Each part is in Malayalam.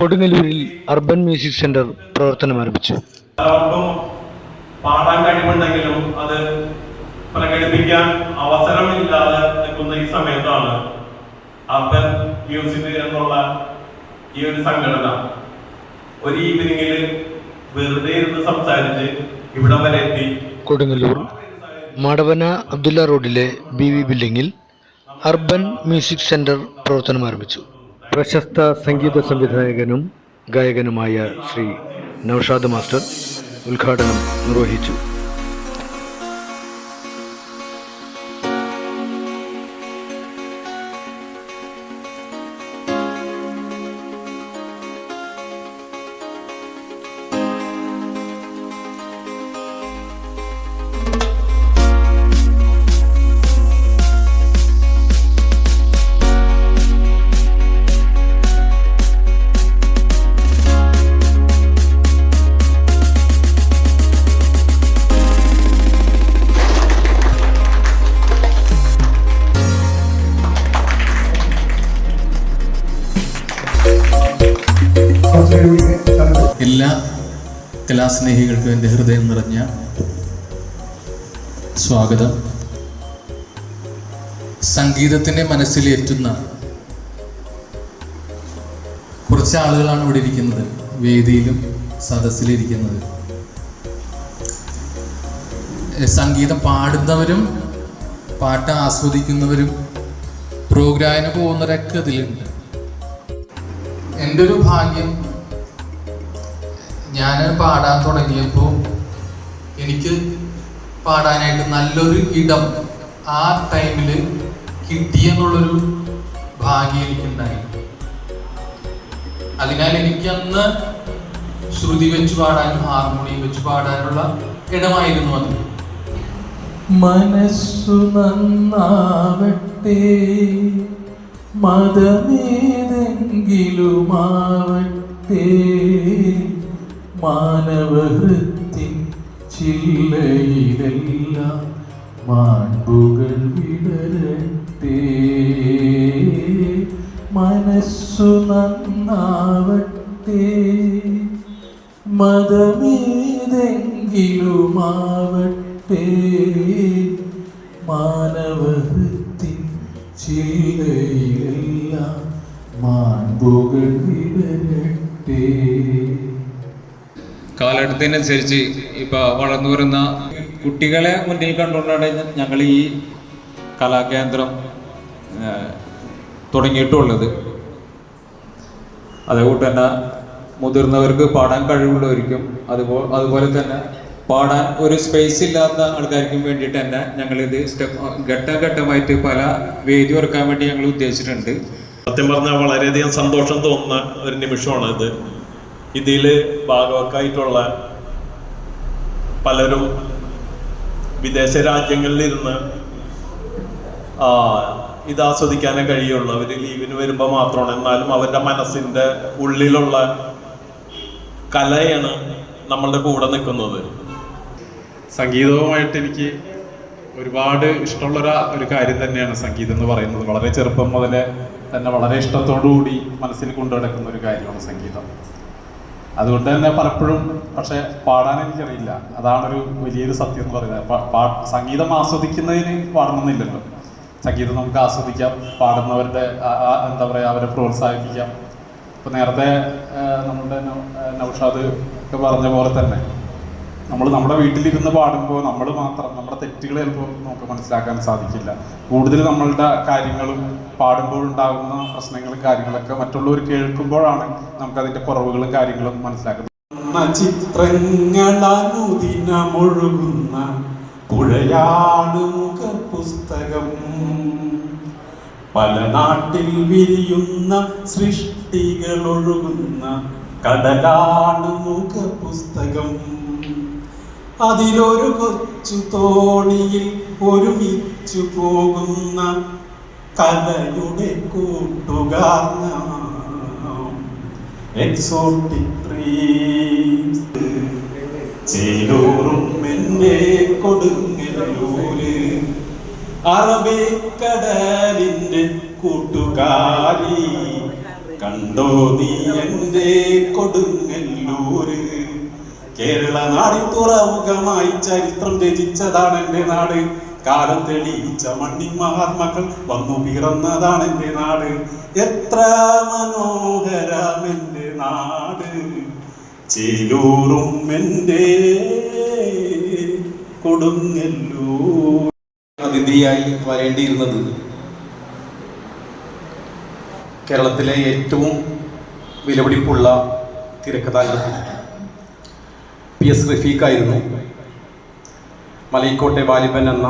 കൊടുങ്ങല്ലൂരിൽ അർബൻ മ്യൂസിക് സെന്റർ പ്രവർത്തനം ആരംഭിച്ചു. പാടാൻ കഴിവുണ്ടെങ്കിലും അത് പ്രകടിപ്പിക്കാൻ അവസരമില്ലാതെ നിൽക്കുന്ന ഈ സമയത്താണ് അർബൻ മ്യൂസിക് എന്നുള്ള ഈ ഒരു സംഘടന ഒരു ഈവനിങ്ങിൽ വെറുതെ ഇരുന്ന് സംസാരിച്ച് ഇവിടെ വരെ എത്തി. കൊടുങ്ങല്ലൂർ മടവന അബ്ദുല്ല റോഡിലെ ബി വി ബിൽഡിംഗിൽ അർബൻ മ്യൂസിക് സെന്റർ പ്രവർത്തനം ആരംഭിച്ചു. പ്രശസ്ത സംഗീത സംവിധായകനും ഗായകനുമായ ശ്രീ നൌഷാദ് മാസ്റ്റർ ഉദ്ഘാടനം നിർവഹിച്ചു. കലാസ്നേഹികൾക്കും എന്റെ ഹൃദയം നിറഞ്ഞ സ്വാഗതം. സംഗീതത്തിന്റെ മനസ്സിലേറ്റുന്ന കുറച്ച് ആളുകളാണ് ഇവിടെ ഇരിക്കുന്നത്. വേദിയിലും സദസ്സിലിരിക്കുന്നത്. സംഗീതം പാടുന്നവരും പാട്ട് ആസ്വദിക്കുന്നവരും പ്രോഗ്രാമിന് പോകുന്നവരൊക്കെ ഇതിലുണ്ട്. എന്റെ ഒരു ഭാഗ്യം ഞാൻ പാടാൻ തുടങ്ങിയപ്പോൾ എനിക്ക് പാടാനായിട്ട് നല്ലൊരു ഇടം ആ ടൈമിൽ കിട്ടിയെന്നുള്ളൊരു ഭാഗ്യം എനിക്കുണ്ടായി. അതിനാൽ എനിക്ക് അന്ന് ശ്രുതി വെച്ച് പാടാനും ഹാർമോണിയം വെച്ച് പാടാനുള്ള ഇടമായിരുന്നു അത്. മനസ്സു നന്നാവട്ടെ മതമേതെങ്കിലുമാവട്ടെ മാനവഹൃത്തിൻ ചില്ലയിലെല്ലാം മാൺപുകൾ വിടരട്ടെ. മനസ്സു നന്നാവട്ടെ. മതമേതെങ്കിലുമാവട്ടെ. മാനവഹൃത്തിൻ ചില്ലയിലെല്ലാം മാൺപുകൾ വിടരട്ടെ. കാലഘട്ടത്തിനനുസരിച്ച് ഇപ്പോൾ വളർന്നു വരുന്ന കുട്ടികളെ മുന്നിൽ കണ്ടുകൊണ്ടാണ് ഞങ്ങൾ ഈ കലാകേന്ദ്രം തുടങ്ങിയിട്ടുള്ളത്. അതുകൊണ്ട് തന്നെ മുതിർന്നവർക്ക് പാടാൻ കഴിവുള്ളവർക്കും അതുപോലെ അതുപോലെ തന്നെ പാടാൻ ഒരു സ്പേസ് ഇല്ലാത്ത ആൾക്കാർക്കും വേണ്ടിയിട്ട് തന്നെ ഞങ്ങൾ ഞങ്ങളിത് സ്റ്റെപ്പ് ഘട്ടഘട്ടമായിട്ട് പല വേദി ഉറക്കാൻ വേണ്ടി ഞങ്ങൾ ഉദ്ദേശിച്ചിട്ടുണ്ട്. സത്യം പറഞ്ഞാൽ വളരെയധികം സന്തോഷം തോന്നുന്ന ഒരു നിമിഷമാണ് ഇത്. ഇതിൽ ഭാഗവക്കായിട്ടുള്ള പലരും വിദേശ രാജ്യങ്ങളിൽ ഇരുന്ന് ഇത് ആസ്വദിക്കാനേ കഴിയുള്ളൂ. അവർ ലീവിന് വരുമ്പോൾ മാത്രമാണ്. എന്നാലും അവരുടെ മനസ്സിന്റെ ഉള്ളിലുള്ള കലയാണ് നമ്മളുടെ കൂടെ നിൽക്കുന്നത്. സംഗീതവുമായിട്ട് എനിക്ക് ഒരുപാട് ഇഷ്ടമുള്ള ഒരു കാര്യം തന്നെയാണ് സംഗീതം എന്ന് പറയുന്നത്. വളരെ ചെറുപ്പം മുതലേ തന്നെ വളരെ ഇഷ്ടത്തോടു കൂടി മനസ്സിൽ കൊണ്ടു നടക്കുന്ന ഒരു കാര്യമാണ് സംഗീതം. അതുകൊണ്ട് തന്നെ പലപ്പോഴും പക്ഷെ പാടാൻ എനിക്കറിയില്ല. അതാണൊരു വലിയൊരു സത്യം എന്ന് പറയുന്നത്. സംഗീതം ആസ്വദിക്കുന്നതിന് പാടണമെന്നില്ലല്ലോ. സംഗീതം നമുക്ക് ആസ്വദിക്കാം പാടുന്നവരുടെ എന്താ പറയുക അവരെ പ്രോത്സാഹിപ്പിക്കാം. ഇപ്പൊ നേരത്തെ നമ്മളുടെ നൗഷാദ് ഒക്കെ പറഞ്ഞ പോലെ തന്നെ നമ്മൾ നമ്മുടെ വീട്ടിലിരുന്ന് പാടുമ്പോൾ നമ്മൾ മാത്രം നമ്മുടെ തെറ്റുകൾ ചിലപ്പോൾ നമുക്ക് മനസ്സിലാക്കാൻ സാധിക്കില്ല. കൂടുതൽ നമ്മളുടെ കാര്യങ്ങളും പാടുമ്പോൾ ഉണ്ടാകുന്ന പ്രശ്നങ്ങളും കാര്യങ്ങളൊക്കെ മറ്റുള്ളവർ കേൾക്കുമ്പോഴാണ് നമുക്ക് അതിന്റെ കുറവുകളും കാര്യങ്ങളും മനസ്സിലാക്കുന്നത്. ചിത്രങ്ങളനുദിനമൊഴുകുന്ന പുഴയാണ് മുഖപുസ്തകം. പല നാട്ടിൽ വിരിയുന്ന സൃഷ്ടികൾ ഒഴുകുന്ന കടലാണ് മുഖപുസ്തകം. അതിലൊരു കൊച്ചു തോണിയിൽ ഒരുമിച്ചു പോകുന്ന കലയുടെ കൂട്ടുകാർ എന്നെ കൊടുങ്ങലൂര് അറബിക്കടലിന്റെ കൂട്ടുകാരി. കണ്ടോ നീ എന്റെ കൊടുങ്ങല്ലൂര്. കേരള നാടിൻ തുറമുഖമായി ചരിത്രം രചിച്ചതാണ് എന്റെ നാട്. കാലം തെളിയിച്ച മണ്ണിൻ മഹാത്മാക്കൾ വന്നു പിറന്നതാണ് എന്റെ നാട്. എത്ര മനോഹരം എന്റെ നാട്. ചേലൂറും എന്റെ കൊടുങ്ങല്ലൂർ. അതിഥിയായി വരേണ്ടിയിരുന്നത് കേരളത്തിലെ ഏറ്റവും വിലപിടിപ്പുള്ള തിരക്കഥാകൃത്ത്. പി എസ് റഫീഖായിരുന്നു. മലയിക്കോട്ടെ വാലിബൻ എന്ന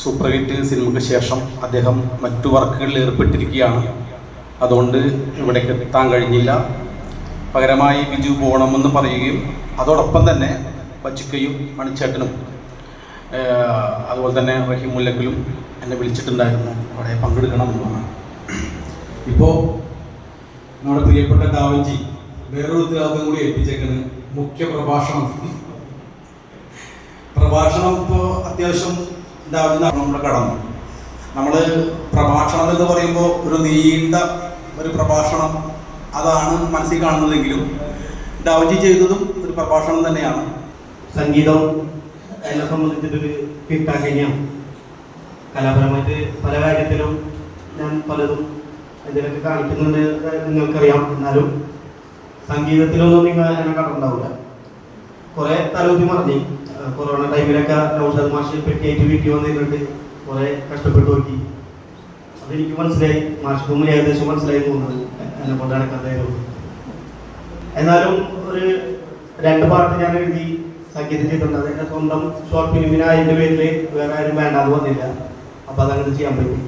സൂപ്പർ ഹിറ്റ് സിനിമയ്ക്ക് ശേഷം അദ്ദേഹം മറ്റു വർക്കുകളിൽ ഏർപ്പെട്ടിരിക്കുകയാണ്. അതുകൊണ്ട് ഇവിടേക്ക് എത്താൻ കഴിഞ്ഞില്ല. പകരമായി ബിജു പോകണമെന്ന് പറയുകയും അതോടൊപ്പം തന്നെ ബച്ചിക്കയും മണിച്ചേട്ടനും അതുപോലെ തന്നെ റഹീം മുല്ലക്കലും എന്നെ വിളിച്ചിട്ടുണ്ടായിരുന്നു. അവിടെ പങ്കെടുക്കണമെന്നാണ്. ഇപ്പോൾ നമ്മുടെ പ്രിയപ്പെട്ട കാവഞ്ചി വേറൊരു ഉത്തരവാദിത്വം കൂടി ഏൽപ്പിച്ചേക്കുന്നത് മുഖ്യ പ്രഭാഷണം പ്രഭാഷണം ഇപ്പോൾ അത്യാവശ്യം ഡാവഞ്ചി നമ്മുടെ കടന്നു നമ്മൾ പ്രഭാഷണം എന്ന് പറയുമ്പോൾ ഒരു നീണ്ട ഒരു പ്രഭാഷണം അതാണ് മനസ്സിൽ കാണുന്നതെങ്കിലും ഡാവജി ചെയ്തതും ഒരു പ്രഭാഷണം തന്നെയാണ്. സംഗീതം എന്നെ സംബന്ധിച്ചിട്ടൊരു കിട്ടാക്കന്നെയാണ് കലാപരമായിട്ട് പല കാര്യത്തിലും ഞാൻ പലതും എന്തെങ്കിലുമൊക്കെ കാണിക്കുന്നുണ്ട് നിങ്ങൾക്കറിയാം. എന്നാലും സംഗീതത്തിലൊന്നും നിങ്ങൾ എന്നെ കണ്ടിട്ടുണ്ടാവില്ല. കുറെ തലോത്തി മറഞ്ഞി. കൊറോണ ടൈമിലൊക്കെ നൗഷാദ് മാഷ് പെട്ടിയായിട്ട് വീട്ടിൽ വന്നിരുന്നിട്ട് കുറെ കഷ്ടപ്പെട്ടു നോക്കി അതെനിക്ക് മനസ്സിലായി. മാഷ് മുമ്പിൽ ഏകദേശം മനസ്സിലായി തോന്നുന്നത്. എന്നെ കൊണ്ട് നടക്കാതായിരുന്നു എന്നാലും ഒരു രണ്ട് പാട്ട് ഞാൻ എഴുതി സംഗീതം ചെയ്തിട്ടുണ്ട്. അതെന്റെ സ്വന്തം ഷോർട്ട് ഫിലിമിനായതിന്റെ പേരിൽ വേറെ ആരും വേണ്ടാന്ന് വന്നില്ല അപ്പൊ അതങ്ങനെ ചെയ്യാൻ പറ്റി.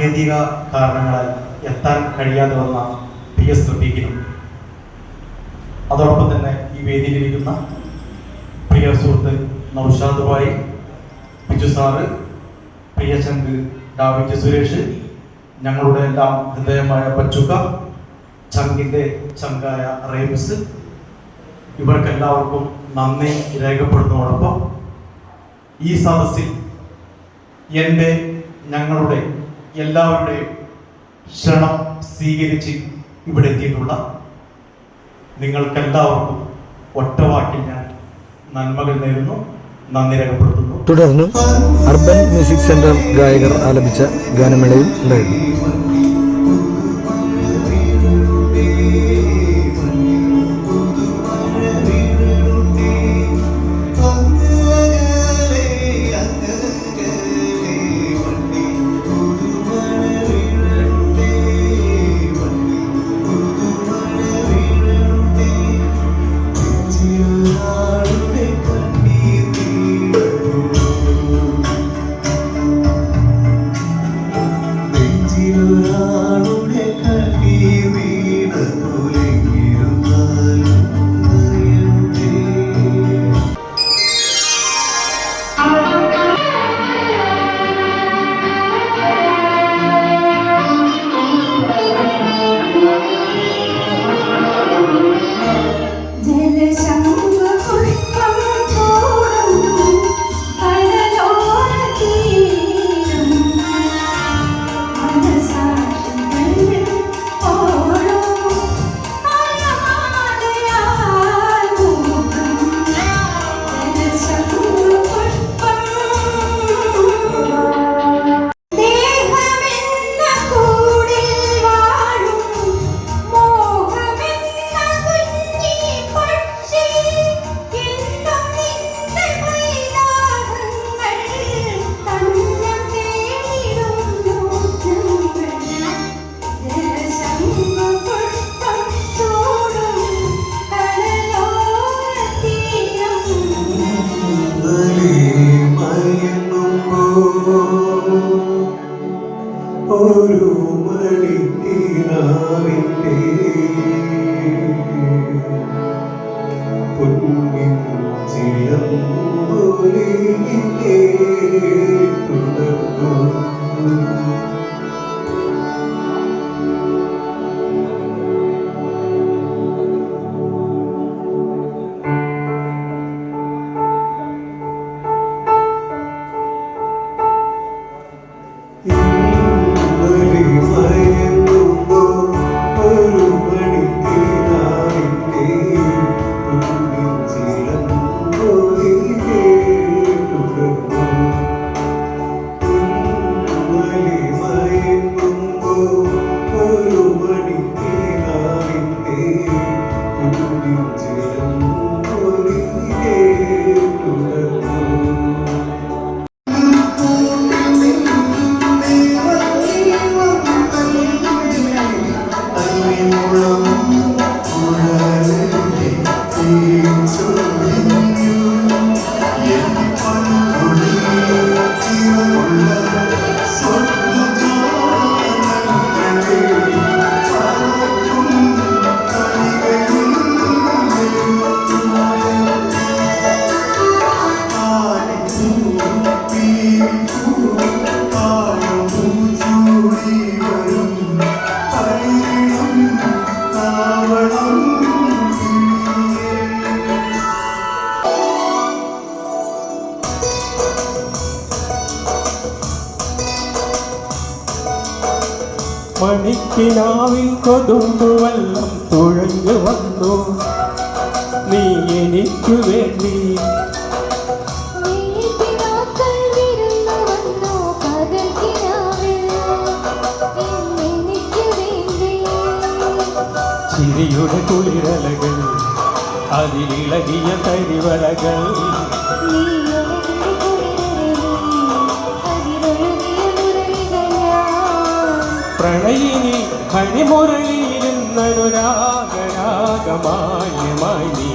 സാങ്കേതിക കാരണങ്ങളാൽ എത്താൻ കഴിയാതെ വന്ന പി എസ് റഫീഖിനും അതോടൊപ്പം തന്നെ ഈ വേദിയിലിരിക്കുന്ന പ്രിയ സുഹൃത്ത് നൌഷാദ് ഭായി ബിജു സാറ് പ്രിയ ചങ്ക് ഡാവിജ് സുരേഷ് ഞങ്ങളുടെ എല്ലാം ഹൃദയമായ പച്ചുക്ക ചങ്കിന്റെ ചങ്കായ റേംസ് ഇവർക്കെല്ലാവർക്കും നന്ദി രേഖപ്പെടുന്നതോടൊപ്പം ഈ സദസ്സിൽ എന്റെ ഞങ്ങളുടെ എല്ലാവരുടെയും ക്ഷണം സ്വീകരിച്ച് ഇവിടെ എത്തിയിട്ടുള്ള നിങ്ങൾക്കെല്ലാവർക്കും ഒറ്റവാക്കിൽ ഞാൻ നന്മകൾ നേരുന്നു നന്ദി രേഖപ്പെടുത്തുന്നു. തുടർന്ന് അർബൻ മ്യൂസിക് സെന്റർ ഗായകർ ആലപിച്ച ഗാനമേളയും ഉണ്ടായിരുന്നു. you. മണിക്കിനാവിൻ കൊതുമ്പുവെള്ളം തുഴഞ്ഞു വന്നു. നീ എനിക്ക് വേണ്ടി ചിരിയുടെ കുളിരലകൾ അതിലിളകിയ നീ കൈയിനി കണിമുരളിയിരുന്നൊരാഗരാഗമായ മണി.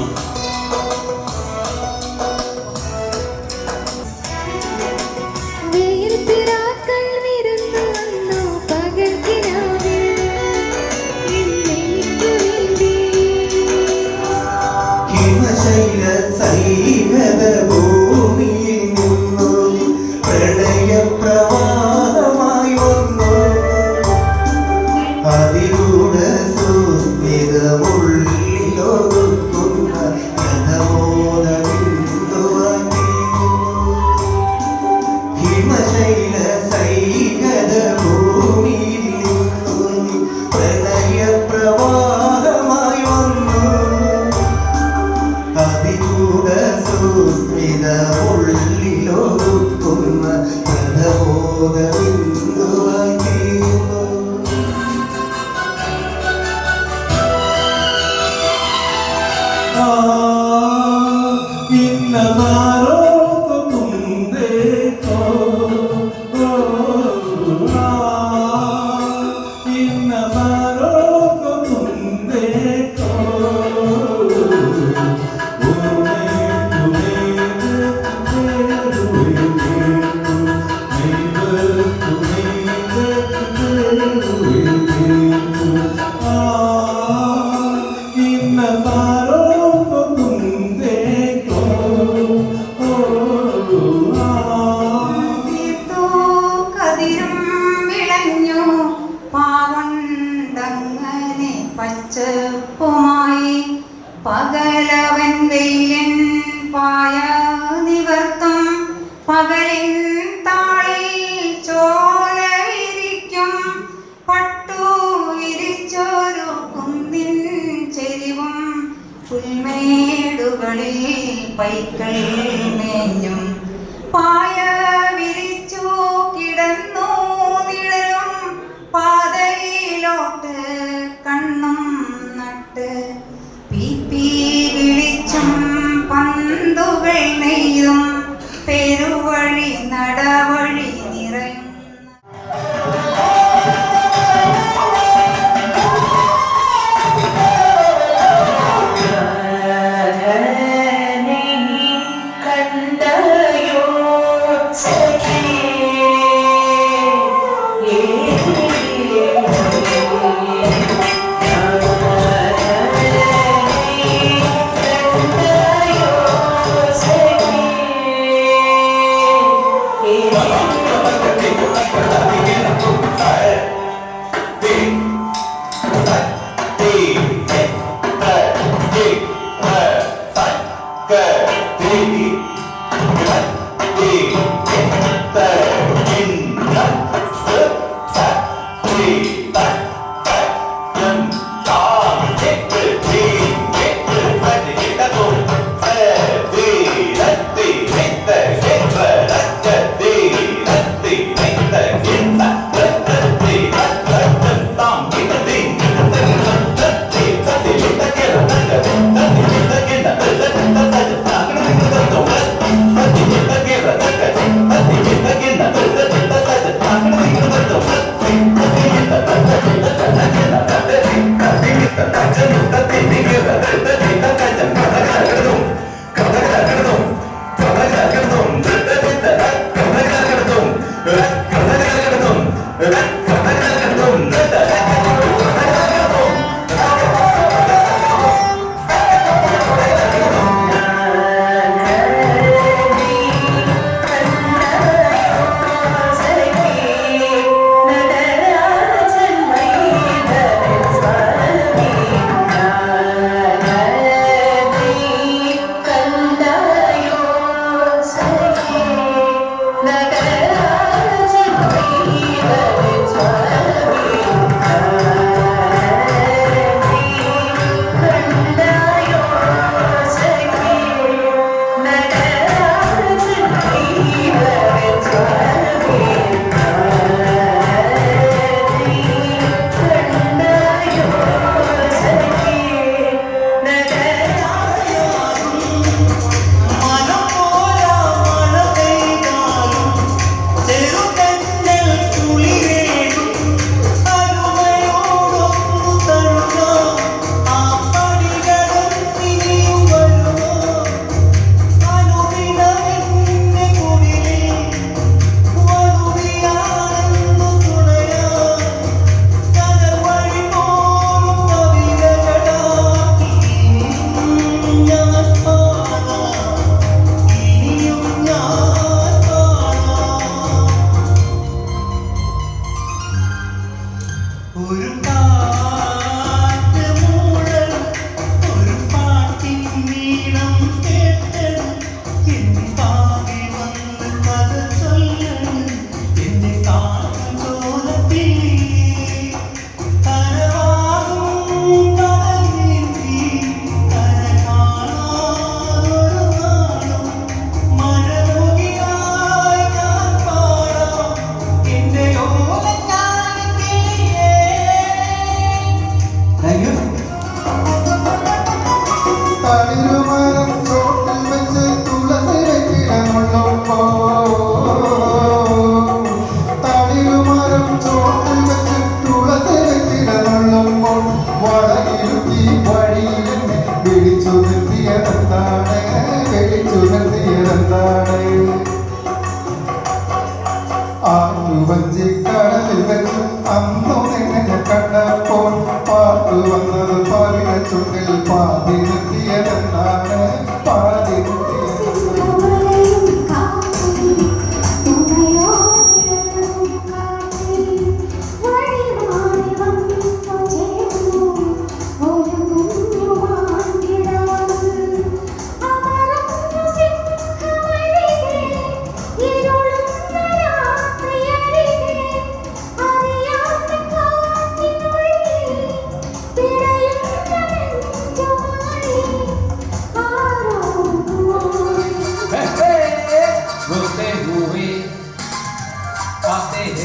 അന്നു നിന്നെ കണ്ടപ്പോൾ പാത്തു വന്നത് പാലിനെ ചുണ്ടിൽ പാതിന്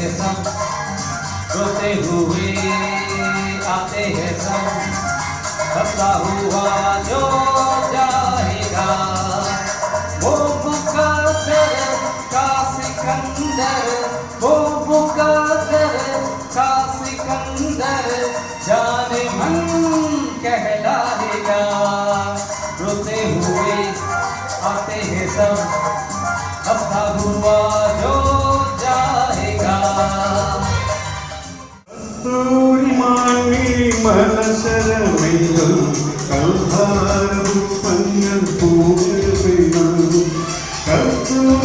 हैं सब। रोते हुए आते हैं सब। बदला हुआ जो जाएगा।